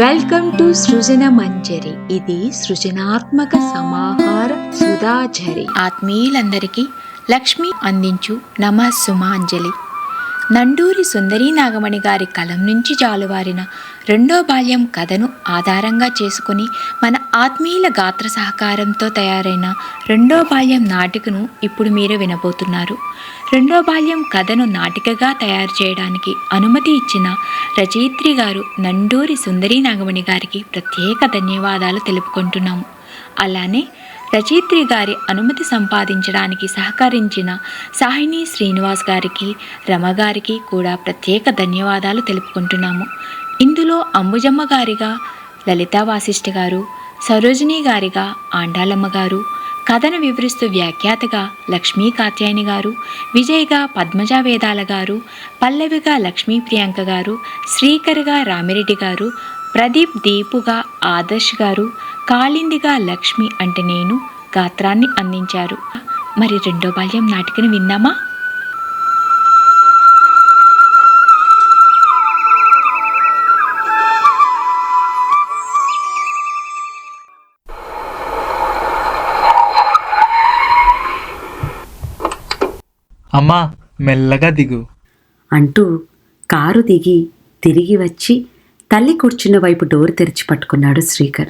Welcome to సృజన మంజరి ఇది సృజనాత్మక సమాహార సుధాజరి ఆత్మీయులందరికీ లక్ష్మి అందించు నమ సుమాంజలి. నండూరి సుందరీ నాగమణి గారి కలం నుంచి జాలువారిన రెండో బాల్యం కథను ఆధారంగా చేసుకుని మన ఆత్మీయుల గాత్ర సహకారంతో తయారైన రెండో బాల్యం నాటికను ఇప్పుడు మీరు వినబోతున్నారు. రెండో బాల్యం కథను నాటికగా తయారు చేయడానికి అనుమతి ఇచ్చిన రచయిత్రి గారు నండూరి సుందరీ నాగమణి గారికి ప్రత్యేక ధన్యవాదాలు తెలుపుకుంటున్నాము. అలానే రచయిత్రి గారి అనుమతి సంపాదించడానికి సహకరించిన సాహిని శ్రీనివాస్ గారికి రమగారికి కూడా ప్రత్యేక ధన్యవాదాలు తెలుపుకుంటున్నాము. ఇందులో అంబుజమ్మ గారిగా లలితా వాసిష్ఠ గారు సరోజిని గారిగా ఆండాలమ్మ గారు కథను వివరిస్తూ వ్యాఖ్యాతగా లక్ష్మీ కాత్యాయని గారు విజయ్గా పద్మజ వేదాల గారు పల్లవిగా లక్ష్మీ ప్రియాంక గారు శ్రీకర్గా రామిరెడ్డి గారు ప్రదీప్ దీపుగా ఆదర్శ్ గారు కాళిందిగా లక్ష్మి అంటే నేను గాత్రాన్ని అందించారు. మరి రెండో బాల్యం నాటికను విన్నామా? అమ్మా మెల్లగా దిగు. అంటూ కారు దిగి తిరిగి వచ్చి తల్లి కూర్చున్న వైపు డోర్ తెరిచి పట్టుకున్నాడు శ్రీకర్.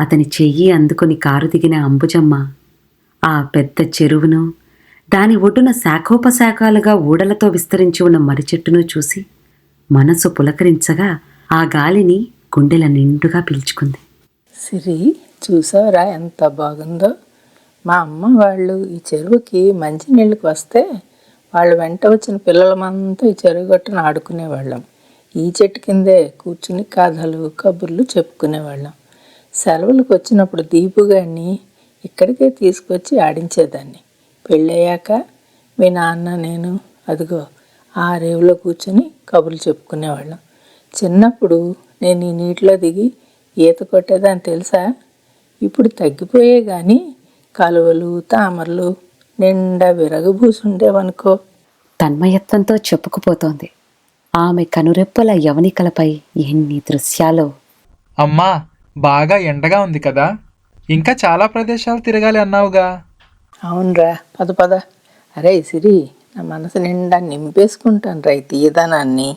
అతని చెయ్యి అందుకొని కారు దిగిన అంబుజమ్మ ఆ పెద్ద చెరువును దాని ఒడ్డున శాఖోపశాఖాలుగా ఊడలతో విస్తరించి ఉన్న మర్రి చెట్టును చూసి మనసు పులకరించగా ఆ గాలిని గుండెల నిండుగా పీల్చుకుంది. సిరి చూసావరా ఎంత బాగుందో? మా అమ్మ వాళ్ళు ఈ చెరువుకి మంచినీళ్ళకి వస్తే వాళ్ళు వెంట వచ్చిన పిల్లలమంతా ఈ చెరువు గట్టున ఆడుకునేవాళ్ళం. ఈ చెట్టు కిందే కూర్చుని కథలు కబుర్లు చెప్పుకునేవాళ్ళం. సెలవులకు వచ్చినప్పుడు దీపుగాడిని ఇక్కడికే తీసుకొచ్చి ఆడించేదాన్ని. పెళ్ళయ్యాక మీ నాన్న నేను అదిగో ఆ రేవులో కూర్చొని కబుర్లు చెప్పుకునేవాళ్ళం. చిన్నప్పుడు నేను ఈ నీటిలో దిగి ఈత కొట్టేదాన్ని తెలుసా? ఇప్పుడు తగ్గిపోయే కానీ కలువలు తామరలు నిండా విరగబూసుండేవనుకో. తన్మయత్వంతో చెప్పుకుపోతోంది. ఆమె కనురెప్పల యవనికలపై ఎన్ని దృశ్యాలో. అమ్మా బాగా ఎండగా ఉంది కదా. ఇంకా చాలా ప్రదేశాలు తిరగాలి అన్నావుగా. అవునరా పద పద. అరే సిరి నా మనసు నిండా నింపేసుకుంటాను రా ఈ తీయదనాన్ని.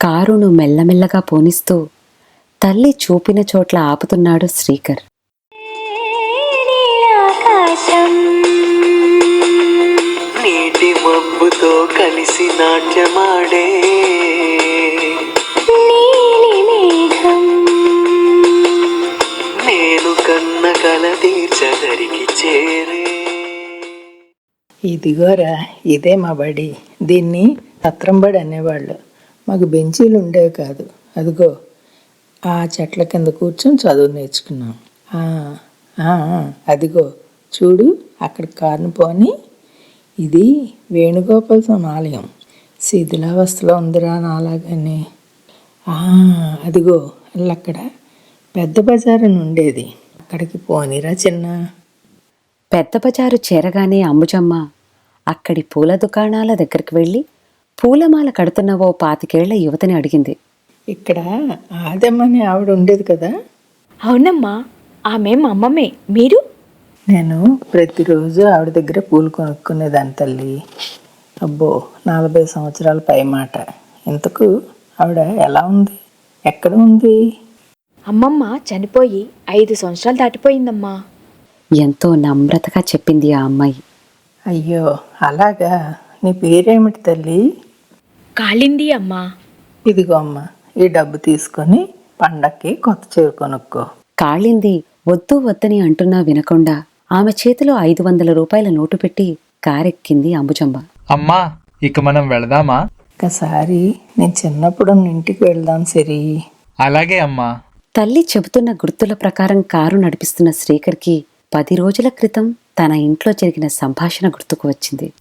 కారును మెల్లమెల్లగా పోనిస్తూ తల్లి చూపిన చోట్ల ఆపుతున్నాడు శ్రీకర్. నీటి మబ్బుతో కలిసి నాట్యమాడే. నేను కన్న కల తీర్చదరికి చేరే. ఇదిగోరా ఇదే మా బడి. దీన్ని సత్రం బడి అనేవాళ్ళు. మాకు బెంచీలు ఉండేవి కాదు. అదిగో ఆ చెట్ల కింద కూర్చొని చదువు నేర్చుకున్నాం. ఆ, ఆ, ఆ, అదిగో చూడు అక్కడ కారుని పోని ఇది వేణుగోపాల స్వామి ఆలయం. శిథిలావస్థలో ఉందిరా నాలాగానే. ఆ, అదిగో అక్కడ పెద్ద బజార్ అని ఉండేది అక్కడికి పోనిరా చిన్న. పెద్ద బజారు చేరగానే అంబుజమ్మ అక్కడి పూల దుకాణాల దగ్గరికి వెళ్ళి పూలమాల కడుతున్న ఓ పాతికేళ్ళ యువతిని అడిగింది. ఇక్కడ ఆదమ్మని ఆవిడ ఉండేది కదా? అవునమ్మా ఆమె మా అమ్మమ్మే మీరు? నేను ప్రతిరోజు ఆవిడ దగ్గర పూలు కొనుక్కునేదాన్ని తల్లి. అబ్బో నలభై సంవత్సరాల పై మాట ఇంతకు ఆవిడ ఎలా ఉంది? ఎక్కడ ఉంది? అమ్మమ్మ చనిపోయి ఐదు సంవత్సరాలు దాటిపోయిందమ్మా. ఎంతో నమ్రతగా చెప్పింది ఆ అమ్మాయి. అయ్యో అలాగా? నీ పేరేమిటి తల్లి? కాళింది అమ్మా. ఇదిగో అమ్మ ఈ డబ్బు తీసుకొని పండక్కి కొత్త చీర కొనుక్కో. కాళింది వద్దు వద్దని అంటున్నా వినకుండా ఆమె చేతిలో ఐదు వందల రూపాయల నోటు పెట్టి కారెక్కింది అంబుజమ్మ అమ్మా ఇక మనం వెళదామా? ఒకసారి నేను చిన్నప్పుడు ఇంటికి వెళ్దాం సరి. అలాగే అమ్మా. తల్లి చెబుతున్న గుర్తుల ప్రకారం కారు నడిపిస్తున్న శ్రీకర్కి పది రోజుల క్రితం తన ఇంట్లో జరిగిన సంభాషణ గుర్తుకు వచ్చింది.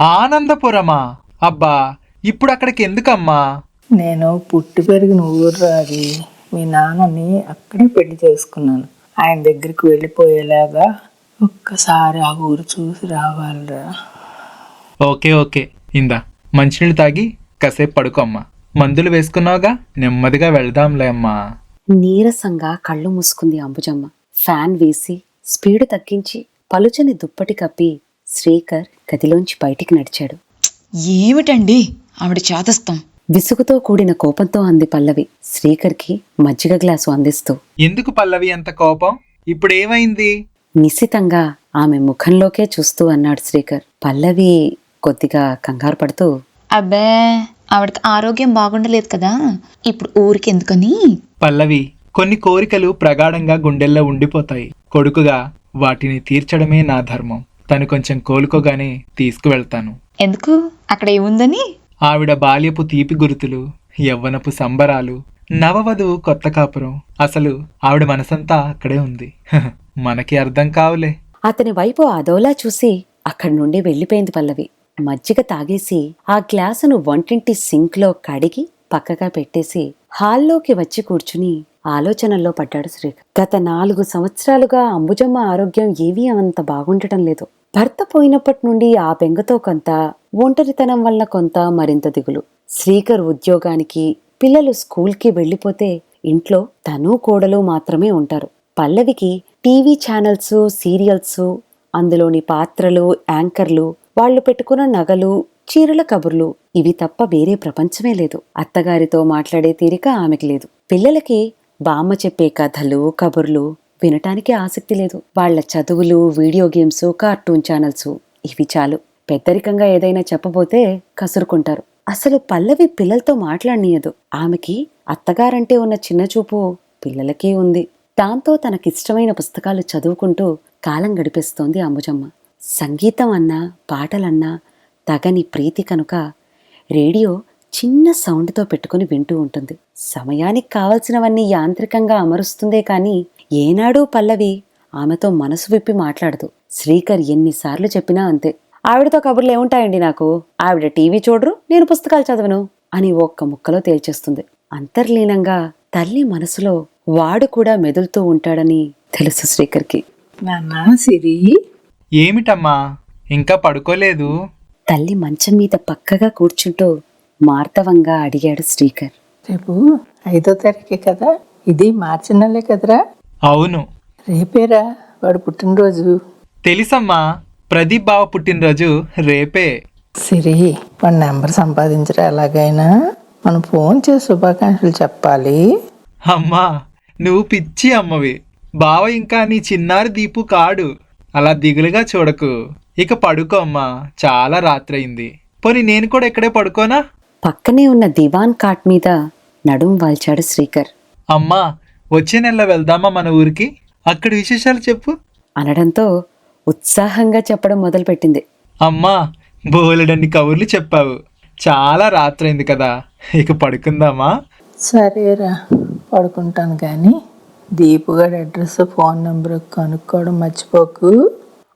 ఆనందపురమా? అబ్బా ఇప్పుడు అక్కడికి ఎందుకమ్మా? నేను పుట్టి పెరిగిన ఊరు రాది మీ నాన్నని అక్కడే పెళ్ళి చేసుకున్నాను. ఆయన దగ్గరికి వెళ్ళిపోయేలాగా ఒక్కసారి ఆ ఊరు చూసి రావాలిరా. Okay okay. ఇందా మంచినీళ్ళు తాగి కాసేపు పడుకో అమ్మా. మందులు వేసుకున్నావుగా? నెమ్మదిగా వెళ్దాంలే అమ్మా. నీరసంగా కళ్ళు మూసుకుంది అంబుజమ్మ. ఫ్యాన్ వేసి స్పీడు తగ్గించి పలుచని దుప్పటి కప్పి శ్రీకర్ గదిలోంచి బయటికి నడిచాడు. ఏమిటండి? ఆవిడ చాదస్తం విసుగుతో కూడిన కోపంతో అంది పల్లవి. శ్రీకర్కి మజ్జిగ గ్లాసు అందిస్తూ. ఎందుకు పల్లవి అంత కోపం? ఇప్పుడు ఏమైంది నిశితంగా ఆమె ముఖంలోకే చూస్తూ అన్నాడు శ్రీకర్. పల్లవి కొద్దిగా కంగారు పడుతూ అబ్బే ఆవిడకి ఆరోగ్యం బాగుండలేదు కదా. ఇప్పుడు ఊరికి ఎందుకని? పల్లవి కొన్ని కోరికలు ప్రగాఢంగా గుండెల్లో ఉండిపోతాయి. కొడుకుగా వాటిని తీర్చడమే నా ధర్మం. తను కొంచెం కోలుకోగానే తీసుకువెళ్తాను. ఎందుకు? అక్కడ ఏముందని? ఆవిడ బాల్యపు తీపి గుర్తులు యవ్వనపు సంబరాలు నవవధువు కొత్త కాపురం. అసలు ఆవిడ మనసంతా అక్కడే ఉంది. మనకి అర్థం కావులే. అతని వైపు అదోలా చూసి అక్కడి నుండి వెళ్ళిపోయింది పల్లవి. మజ్జిగ తాగేసి ఆ గ్లాసును వంటింటి సింక్లో కడిగి పక్కగా పెట్టేసి హాల్లోకి వచ్చి కూర్చుని ఆలోచనల్లో పడ్డాడు శ్రీకాంత్ గత నాలుగు సంవత్సరాలుగా అంబుజమ్మ ఆరోగ్యం ఏవీ అంత బాగుండటం లేదు. భర్త పోయినప్పటి నుండి ఆ బెంగతో కొంత ఒంటరితనం వల్ల కొంత మరింత దిగులు. శ్రీకర్ ఉద్యోగానికి పిల్లలు స్కూల్కి వెళ్ళిపోతే ఇంట్లో తను కోడలు మాత్రమే ఉంటారు. పల్లవికి టీవీ ఛానల్స్ సీరియల్స్ అందులోని పాత్రలు యాంకర్లు వాళ్ళు పెట్టుకున్న నగలు చీరల కబుర్లు ఇవి తప్ప వేరే ప్రపంచమే లేదు. అత్తగారితో మాట్లాడే తీరిక ఆమెకి లేదు. పిల్లలకి బామ్మ చెప్పే కథలు కబుర్లు వినటానికి ఆసక్తి లేదు. వాళ్ళ చదువులు వీడియో గేమ్స్ కార్టూన్ ఛానల్స్ ఇవి చాలు. పెద్దరికంగా ఏదైనా చెప్పబోతే కసురుకుంటారు. అసలు పల్లవి పిల్లలతో మాట్లాడనీయదు. ఆమెకి అత్తగారంటే ఉన్న చిన్న చూపు పిల్లలకి ఉంది. దాంతో తనకిష్టమైన పుస్తకాలు చదువుకుంటూ కాలం గడిపేస్తోంది అంబుజమ్మ. సంగీతం అన్నా పాటలన్నా తగని ప్రీతి కనుక రేడియో చిన్న సౌండ్తో పెట్టుకుని వింటూ ఉంటుంది. సమయానికి కావలసినవన్నీ యాంత్రికంగా అమరుస్తుందే కానీ ఏనాడూ పల్లవి ఆమెతో మనసు విప్పి మాట్లాడదు. శ్రీకర్ ఎన్నిసార్లు చెప్పినా అంతే. ఆవిడతో కబుర్లు ఏముంటాయండి నాకు? ఆవిడ టీవీ చూడరు నేను పుస్తకాలు చదవను అని ఒక్క ముక్కలో తేల్చేస్తుంది. అంతర్లీనంగా తల్లి మనసులో వాడు కూడా మెదులుతూ ఉంటాడని తెలుసు శ్రీకర్కి. నాన్న సిరి. ఏమిటమ్మా? ఇంకా పడుకోలేదు? తల్లి మంచం మీద పక్కగా కూర్చుంటూ మార్తవంగా అడిగాడు శ్రీకర్. రేపు ఐదో తారీఖే కదా? ఇది మార్చి నెలే కదరా? అవును. రేపేరా? వాడు పుట్టినరోజు. తెలుసమ్మా ప్రదీప్ బావ పుట్టినరోజు రేపే. సిరి వాడి నెంబర్ సంపాదించరా ఎలాగైనా? మనం ఫోన్ చేసి శుభాకాంక్షలు చెప్పాలి. అమ్మా నువ్వు పిచ్చి అమ్మవి. బావ ఇంకా నీ చిన్నారి దీపు కాడు. అలా దిగులుగా చూడకు. ఇక పడుకో అమ్మా చాలా రాత్రయింది. పోనీ నేను కూడా ఇక్కడే పడుకోనా? పక్కనే ఉన్న దివాన్ కాట్ మీద నడుం వాల్చాడు శ్రీకర్. అమ్మా వచ్చే నెలలో వెళ్దామా మన ఊరికి? అక్కడి విశేషాలు చెప్పు. అనడంతో ఉత్సాహంగా చెప్పడం మొదలుపెట్టింది. అమ్మా బోలెడన్ని కబుర్లు చెప్పావు. చాలా రాత్రైంది కదా. ఇక పడుకుందామా? సరేరా పడుకుంటాను కానీ దీపుగాడి అడ్రస్ ఫోన్ నెంబర్ కనుక్కోవడం మర్చిపోకు.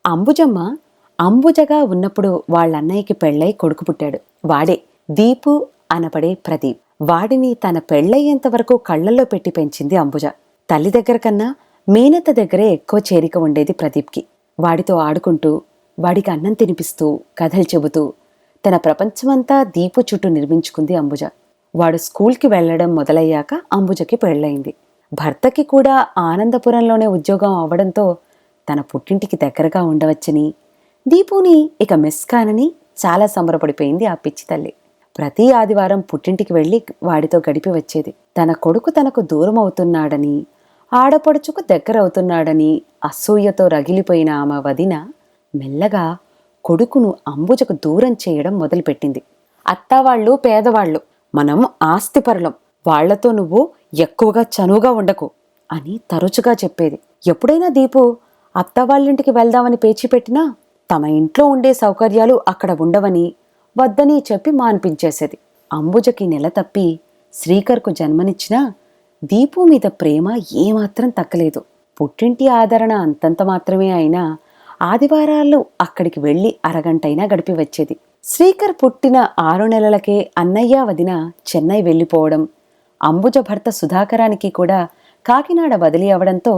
అంబుజమ్మ అంబుజగా ఉన్నప్పుడు వాళ్ళ అన్నయ్యకి పెళ్ళై కొడుకు పుట్టాడు. వాడే దీపు అనబడే ప్రదీప్. వాడిని తన పెళ్ళయ్యేంత వరకు పెట్టి పెంచింది అంబుజ. తల్లి దగ్గర కన్నా మేనత్త దగ్గరే ఎక్కువ చేరిక ఉండేది ప్రదీప్కి. వాడితో ఆడుకుంటూ వాడికి అన్నం తినిపిస్తూ కథలు చెబుతూ తన ప్రపంచమంతా దీపు చుట్టూ నిర్మించుకుంది అంబుజ. వాడు స్కూల్కి వెళ్ళడం మొదలయ్యాక అంబుజకి పెళ్ళయింది. భర్తకి కూడా ఆనందపురంలోనే ఉద్యోగం అవ్వడంతో తన పుట్టింటికి దగ్గరగా ఉండవచ్చని దీపుని ఇక మిస్ కానని చాలా సంబరపడిపోయింది ఆ పిచ్చి తల్లి. ప్రతి ఆదివారం పుట్టింటికి వెళ్ళి వాడితో గడిపి వచ్చేది. తన కొడుకు తనకు దూరం అవుతున్నాడని ఆడపడుచుకు దగ్గర అవుతున్నాడని అసూయతో రగిలిపోయిన ఆమె వదిన మెల్లగా కొడుకును అంబుజకు దూరం చేయడం మొదలుపెట్టింది. అత్తవాళ్ళు పేదవాళ్ళు మనం ఆస్తిపరులం వాళ్ళతో నువ్వు ఎక్కువగా చనువుగా ఉండకు అని తరచుగా చెప్పేది. ఎప్పుడైనా దీపు అత్తవాళ్ళింటికి వెళ్దామని పేచి పెట్టినా తమ ఇంట్లో ఉండే సౌకర్యాలు అక్కడ ఉండవని వద్దని చెప్పి మాన్పించేసేది. అంబుజకి నెల తప్పి శ్రీకర్కు జన్మనిచ్చినా దీపు మీద ప్రేమ ఏమాత్రం తక్కలేదు పుట్టింటి ఆదరణ అంతంత మాత్రమే అయినా ఆదివారాల్లో అక్కడికి వెళ్ళి అరగంటైనా గడిపి వచ్చేది శ్రీకర్ పుట్టిన ఆరు నెలలకే అన్నయ్య వదిన చెన్నై వెళ్ళిపోవడం అంబుజ భర్త సుధాకరానికి కూడా కాకినాడ బదిలీ అవడంతో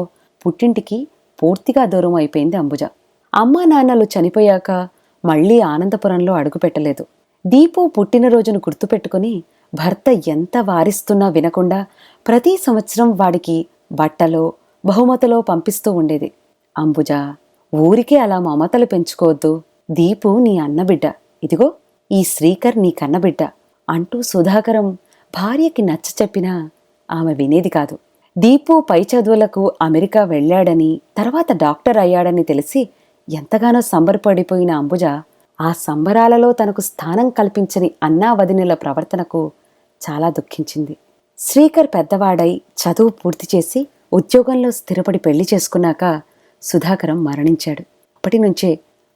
పుట్టింటికి పూర్తిగా దూరం అయిపోయింది అంబుజ. అమ్మా నాన్నలు చనిపోయాక మళ్ళీ ఆనందపురంలో అడుగుపెట్టలేదు దీపు పుట్టినరోజును గుర్తుపెట్టుకుని భర్త ఎంత వారిస్తున్నా వినకుండా ప్రతి సంవత్సరం వాడికి బట్టలో బహుమతలో పంపిస్తూ ఉండేది. అంబుజ ఊరికే అలా మమతలు పెంచుకోవద్దు. దీపు నీ అన్నబిడ్డ. ఇదిగో ఈ శ్రీకర్ నీ కన్నబిడ్డ అంటూ సుధాకరం భార్యకి నచ్చ చెప్పినా ఆమె వినేది కాదు. దీపు పై చదువులకు అమెరికా వెళ్ళాడని తర్వాత డాక్టర్ అయ్యాడని తెలిసి ఎంతగానో సంబరపడిపోయిన అంబుజ ఆ సంబరాలలో తనకు స్థానం కల్పించని అన్నావదినిల ప్రవర్తనకు చాలా దుఃఖించింది. శ్రీకర్ పెద్దవాడై చదువు పూర్తి చేసి ఉద్యోగంలో స్థిరపడి పెళ్ళి చేసుకున్నాక సుధాకరం మరణించాడు. అప్పటి నుంచే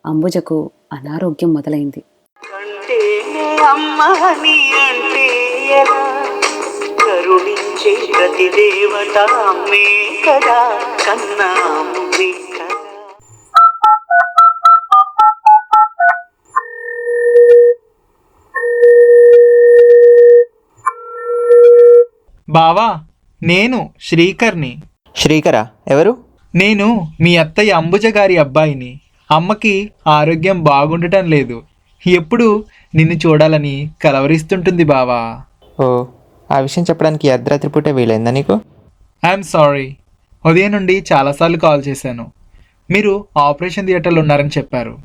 అంబుజకు అనారోగ్యం మొదలైంది. కరుణించే ప్రతి దేవత అమ్మే కదా కన్నాము బావా నేను శ్రీకర్ని. శ్రీకరా ఎవరు? నేను మీ అత్తయ్య అంబుజ గారి అబ్బాయిని. అమ్మకి ఆరోగ్యం బాగుండటం లేదు. ఎప్పుడు నిన్ను చూడాలని కలవరిస్తుంటుంది బావా. ఓ ఆ విషయం చెప్పడానికి అర్ధరాత్రి పూటే వీలైందా నీకు? I'm sorry. ఉదయం నుండి చాలాసార్లు కాల్ చేశాను. మీరు ఆపరేషన్ థియేటర్లో ఉన్నారని చెప్పారు.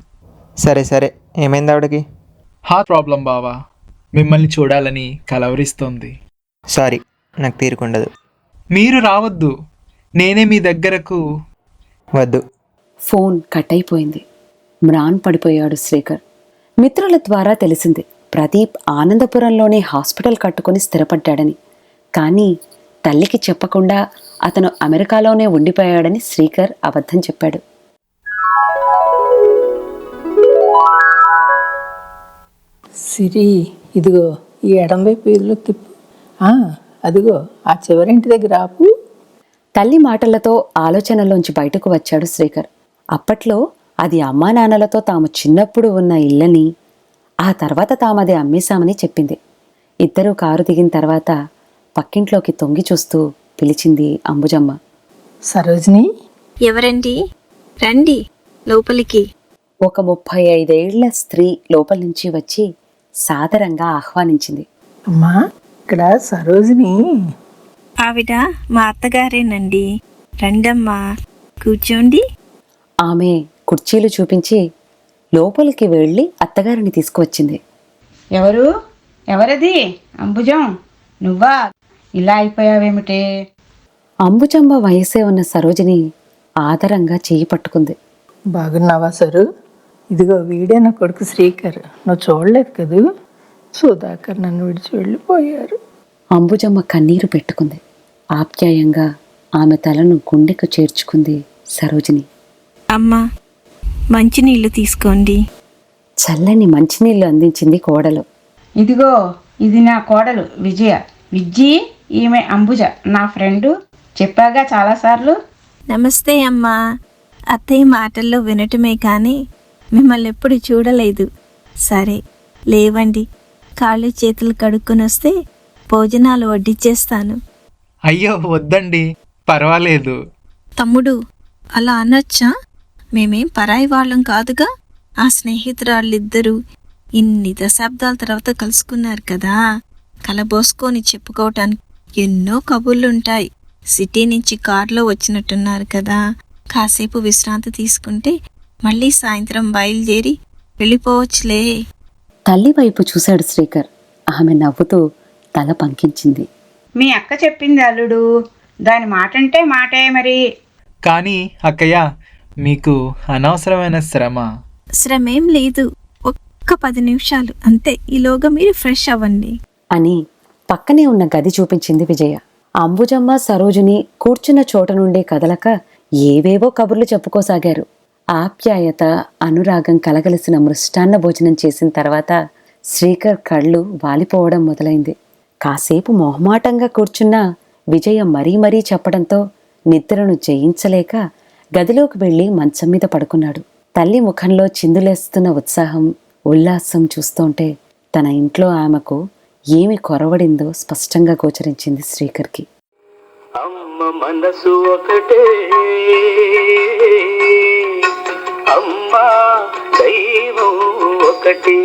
సరే సరే. ఏమైంది ఆవిడకి? హార్ట్ ప్రాబ్లం బావా. మిమ్మల్ని చూడాలని కలవరిస్తోంది. సారీ. నాకు తీరుకుండదు మీరు రావద్దు. నేనే మీ దగ్గరకు వద్దు. ఫోన్ కట్ అయిపోయింది మ్రాన్ పడిపోయాడు శ్రీకర్. మిత్రుల ద్వారా తెలిసింది ప్రదీప్ ఆనందపురంలోనే హాస్పిటల్ కట్టుకుని స్థిరపడ్డాడని. కానీ తల్లికి చెప్పకుండా అతను అమెరికాలోనే ఉండిపోయాడని శ్రీకర్ అబద్ధం చెప్పాడు. సిరి ఇదిగో ఈ ఎడం వైపు తిప్పు. ఆ, అదిగో ఆ చివరింటి దగ్గర ఆపు. తల్లి మాటలతో ఆలోచనలోంచి బయటకు వచ్చాడు శ్రీకర్. అప్పట్లో అది అమ్మా నాన్నలతో తాము చిన్నప్పుడు ఉన్న ఇల్లని ఆ తర్వాత తామది అమ్మేశామని చెప్పింది. ఇద్దరూ కారు దిగిన తర్వాత పక్కింట్లోకి తొంగి చూస్తూ పిలిచింది అంబుజమ్మ. సరోజిని? ఎవరండి? రండి లోపలికి. ఒక ముప్పై ఐదేళ్ళ స్త్రీ లోపల నుంచి వచ్చి సాదరంగా ఆహ్వానించింది. అమ్మా ఇక్కడ సరోజిని. ఆవిడ మా అత్తగారేనండి. రండమ్మా కూర్చోండి. ఆమె కుర్చీలు చూపించి లోపలికి వెళ్ళి అత్తగారిని తీసుకువచ్చింది. ఎవరు? ఎవరది? అంబుజం? నువ్వా? ఇలా అయిపోయావేమిటే? అంబుజమ్మ వయసే ఉన్న సరోజిని ఆదరంగా చేయి పట్టుకుంది. బాగున్నావా సరు? ఇదిగో వీడే నా కొడుకు శ్రీకర్. నువ్వు చూడలేదు కదూ? సుధాకర్ నన్ను విడిచి వెళ్ళిపోయారు. అంబుజమ్మ కన్నీరు పెట్టుకుంది. ఆప్యాయంగా ఆమె తలను గుండెకు చేర్చుకుంది సరోజిని. అమ్మా మంచినీళ్ళు తీసుకోండి. చల్లని మంచినీళ్ళు అందించింది కోడలు. ఇదిగో ఇది నా కోడలు విజయ. విజ్జి ఈమె అంబుజ నా ఫ్రెండు. చెప్పాగా చాలాసార్లు. నమస్తే అమ్మా. అత్తయ్య మాటల్లో వినటమే కానీ మిమ్మల్ని ఎప్పుడు చూడలేదు. సరే లేవండి. కాళ్ళు చేతులు కడుక్కొని వస్తే భోజనాలు వడ్డిచ్చేస్తాను. అయ్యో వద్దండి. పర్వాలేదు. తమ్ముడు అలా అనొచ్చా? మేమేం పరాయి వాళ్ళం కాదుగా? ఆ స్నేహితురాళ్ళిద్దరూ ఇన్ని దశాబ్దాల తర్వాత కలుసుకున్నారు కదా? కలబోసుకొని చెప్పుకోవటానికి ఎన్నో కబుర్లుంటాయి. సిటీ నుంచి కారులో వచ్చినట్టున్నారు కదా? కాసేపు విశ్రాంతి తీసుకుంటే మళ్ళీ సాయంత్రం బయలుదేరి వెళ్ళిపోవచ్చులే. తల్లి వైపు చూశాడు శ్రీకర్. ఆమె నవ్వుతూ తల పంకించింది. మీ అక్క చెప్పింది అల్లుడు. దాని మాట అంటే మాటే మరి. కానీ అక్కయ్య మీకు అనవసరమైన శ్రమ. శ్రమేం లేదు. ఒక్క పది నిమిషాలు అంతే. ఈలోగా మీరు ఫ్రెష్ అవ్వండి. అని పక్కనే ఉన్న గది చూపించింది విజయ. అంబుజమ్మ సరోజిని కూర్చున్న చోట నుండి కదలక ఏవేవో కబుర్లు చెప్పుకోసాగారు. ఆప్యాయత అనురాగం కలగలిసిన మృష్టాన్న భోజనం చేసిన తర్వాత శ్రీకర్ కళ్ళు వాలిపోవడం మొదలైంది. కాసేపు మొహమాటంగా కూర్చున్న విజయ మరీ మరీ చెప్పడంతో నిద్రను జయించలేక గదిలోకి వెళ్ళి మంచం మీద పడుకున్నాడు. తల్లి ముఖంలో చిందులేస్తున్న ఉత్సాహం ఉల్లాసం చూస్తుంటే తన ఇంట్లో ఆమెకు ఏమి కొరవడిందో స్పష్టంగా గోచరించింది శ్రీకర్కి. అమ్మ మనసు ఒకటే. అమ్మా దైవం ఒకటి.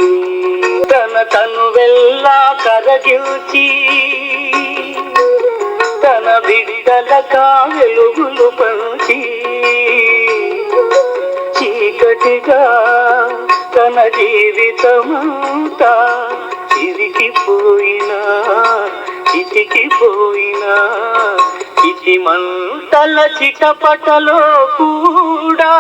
తన తను వెళ్ళా కరగిల్చి తన బిడ్డలకా వెలుగులు పంచి చీకటిగా తన జీవితమంతా చిరికిపోయినా చితికిపోయినా చితి మంటల చిటపటలో కూడా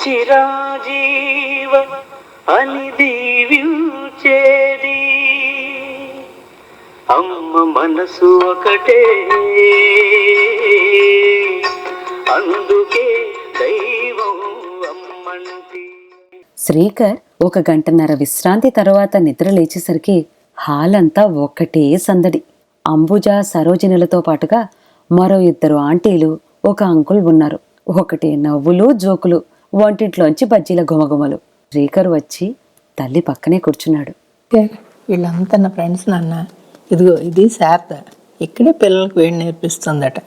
చిరాజీవ అని దీవించేది. అమ్మ మనసు ఒకటే. అందుకే దైవం అమ్మంటి శ్రీకర్ ఒక గంటన్నర విశ్రాంతి తర్వాత నిద్ర లేచేసరికి హాల్ అంతా ఒక్కటే సందడి. అంబుజ సరోజినులతో పాటుగా మరో ఇద్దరు ఆంటీలు ఒక అంకుల్ ఉన్నారు. ఒకటి నవ్వులు జోకులు వంటింట్లోంచి బజ్జీల గుమగుమలు శ్రీకర్ వచ్చి తల్లి పక్కనే కూర్చున్నాడు. వీళ్ళంతా నా ఫ్రెండ్స్ నాన్న. ఇదిగో ఇది శారద. ఇక్కడే పిల్లలకు వేడి నేర్పిస్తుందట.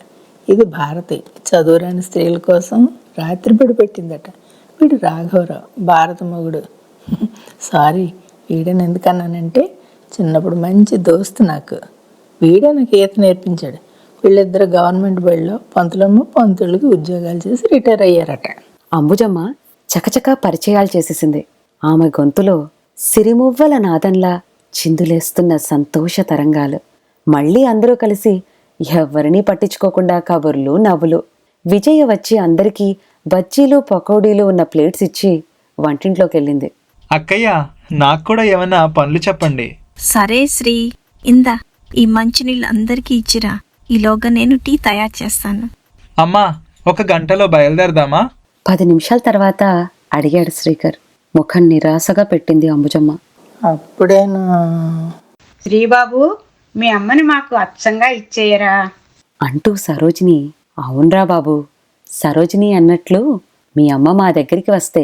ఇది భారతి. చదువురాని స్త్రీల కోసం రాత్రిపడి పెట్టిందట. వీడు రాఘవరావు భారత మొగుడు. సారీ వీడని ఎందుకన్నానంటే చిన్నప్పుడు మంచి దోస్తు నాకు. వీడే నాకు ఈత నేర్పించాడు. వీళ్ళిద్దరు గవర్నమెంట్ బడిలో పంతులమ్మ పంతులకి ఉద్యోగాలు చేసి రిటైర్ అయ్యారట. అంబుజమ్మ చకచకా పరిచయాలు చేసేసింది. ఆమె గొంతులో సిరిమువ్వల నాదంలా చిందులేస్తున్న సంతోష తరంగాలు. మళ్ళీ అందరూ కలిసి ఎవ్వరినీ పట్టించుకోకుండా కబుర్లు నవ్వులు. విజయ వచ్చి అందరికీ బజ్జీలు పకోడీలు ఉన్న ప్లేట్స్ ఇచ్చి వంటింట్లోకి వెళ్ళింది అక్కయ్య నాకు కూడా ఏమన్నా పనులు చెప్పండి. సరే శ్రీ ఇందా ఈ మంచినీళ్ళు అందరికీ ఇచ్చిరా. ఈలోగా నేను టీ తయారు చేస్తాను. అమ్మా ఒక గంటలో బయలుదేరదామా? పది నిమిషాల తర్వాత అడిగాడు శ్రీకర్. ముఖం నిరాశగా పెట్టింది అంబుజమ్మ. అప్పుడేనా? శ్రీబాబు మీ అమ్మని మాకు అచ్చంగా ఇచ్చేయరా. అంటూ సరోజిని అవునరా బాబు సరోజిని అన్నట్లు మీ అమ్మ మా దగ్గరికి వస్తే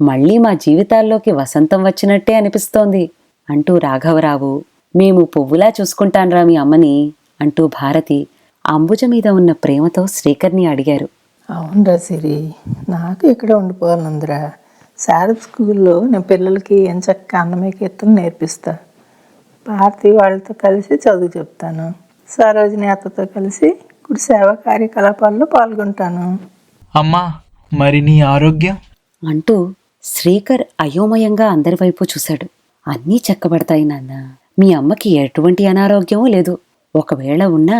మళ్ళీ మా జీవితాల్లోకి వసంతం వచ్చినట్టే అనిపిస్తోంది. అంటూ రాఘవరావు మేము పువ్వులా చూసుకుంటాన్రా మీ అమ్మని అంటూ భారతి అంబుజ మీద ఉన్న ప్రేమతో శ్రీకర్ని అడిగారు. అవునరా సిరి నాకు ఇక్కడ ఉండిపోవాలందిరా. శారద స్కూల్లో నేను పిల్లలకి ఎంచక్క అన్నమే కీర్తన నేర్పిస్తా. భారతి వాళ్ళతో కలిసి చదువు చెప్తాను. సరోజిని అత్తతో కలిసి గుడి సేవా కార్యకలాపాల్లో పాల్గొంటాను. అమ్మా మరి నీ ఆరోగ్యం? అంటూ శ్రీకర్ అయోమయంగా అందరి వైపు చూశాడు. అన్నీ చెక్కబడతాయి నాన్న. మీ అమ్మకి ఎటువంటి అనారోగ్యమూ లేదు. ఒకవేళ ఉన్నా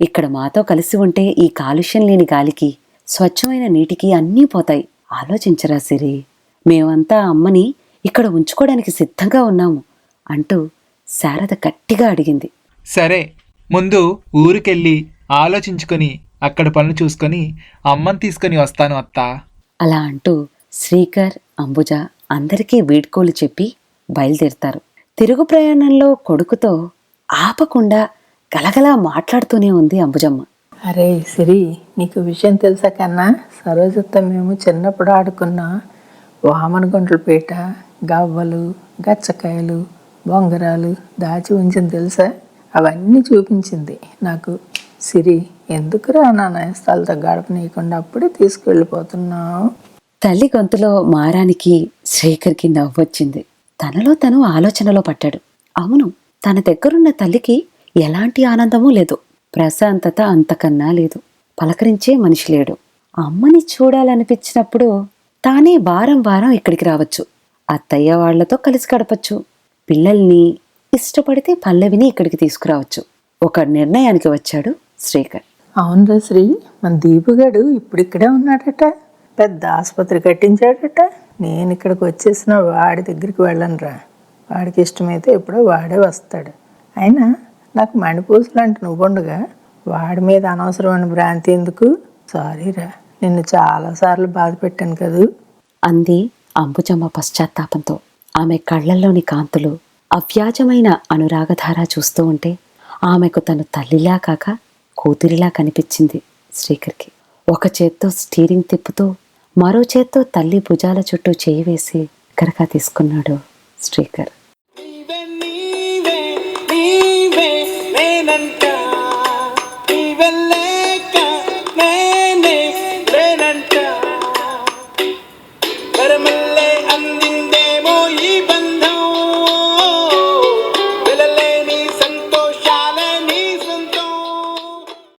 ఇక్కడ మాతో కలిసి ఉంటే ఈ కాలుష్యం లేని గాలికి స్వచ్ఛమైన నీటికి అన్నీ పోతాయి. ఆలోచించరా సిరి. మేమంతా అమ్మని ఇక్కడ ఉంచుకోవడానికి సిద్ధంగా ఉన్నాము అంటూ శారద గట్టిగా అడిగింది. సరే ముందు ఊరికెళ్ళి ఆలోచించుకొని అక్కడ పనులు చూసుకొని అమ్మని తీసుకొని వస్తాను అత్తా. అలా అంటూ శ్రీకర్ అంబుజ అందరికీ వీడ్కోలు చెప్పి బయలుదేరుతారు. తిరుగు ప్రయాణంలో కొడుకుతో ఆపకుండా గలగలా మాట్లాడుతూనే ఉంది అంబుజమ్మ. అరే సిరి నీకు విషయం తెలుసా కన్నా? సరోజతో మేము చిన్నప్పుడు ఆడుకున్న వామనగుంట్ల పీట గవ్వలు గచ్చకాయలు బొంగరాలు దాచి ఉంచింది తెలుసా? అవన్నీ చూపించింది. నాకు సిరి ఎందుకురా నా నేస్తాలతో గడపనీయకుండా అప్పుడే తీసుకెళ్ళిపోతున్నావు? తల్లి గొంతులో మారానికి శ్రీకర్కి నవ్వొచ్చింది. తనలో తను ఆలోచనలో పట్టాడు అవును తన దగ్గరున్న తల్లికి ఎలాంటి ఆనందమూ లేదు. ప్రశాంతత అంతకన్నా లేదు. పలకరించే మనిషి లేడు. అమ్మని చూడాలనిపించినప్పుడు తానే వారం వారం ఇక్కడికి రావచ్చు. అత్తయ్య వాళ్ళతో కలిసి గడపచ్చు. పిల్లల్ని ఇష్టపడితే పల్లవిని ఇక్కడికి తీసుకురావచ్చు. ఒక నిర్ణయానికి వచ్చాడు శ్రీకర్. అవునరా శ్రీ మన దీపుగాడు ఇప్పుడు ఇక్కడే ఉన్నాడట. పెద్ద ఆసుపత్రి కట్టించాడట. నేను ఇక్కడికి వచ్చేసిన వాడి దగ్గరికి వెళ్ళనురా. వాడికి ఇష్టమైతే ఎప్పుడో వాడే వస్తాడు. అయినా నాకు మణిపూసులు అంటే నువ్వుండగా వాడి మీద అనవసరమైన భ్రాంతి ఎందుకు? సారీరా నిన్ను చాలాసార్లు బాధ పెట్టాను కదూ? అంది అంబుజమ్మ పశ్చాత్తాపంతో. ఆమె కళ్ళల్లోని కాంతులు అవ్యాజమైన అనురాగధార చూస్తూ ఉంటే ఆమెకు తను తల్లిలా కాక కూతురిలా కనిపించింది శ్రీకర్కి. ఒక చేత్తో స్టీరింగ్ తిప్పుతూ మరో చేత్తో తల్లి భుజాల చుట్టూ చేయి వేసి కరకా తీసుకున్నాడు స్ట్రీకర్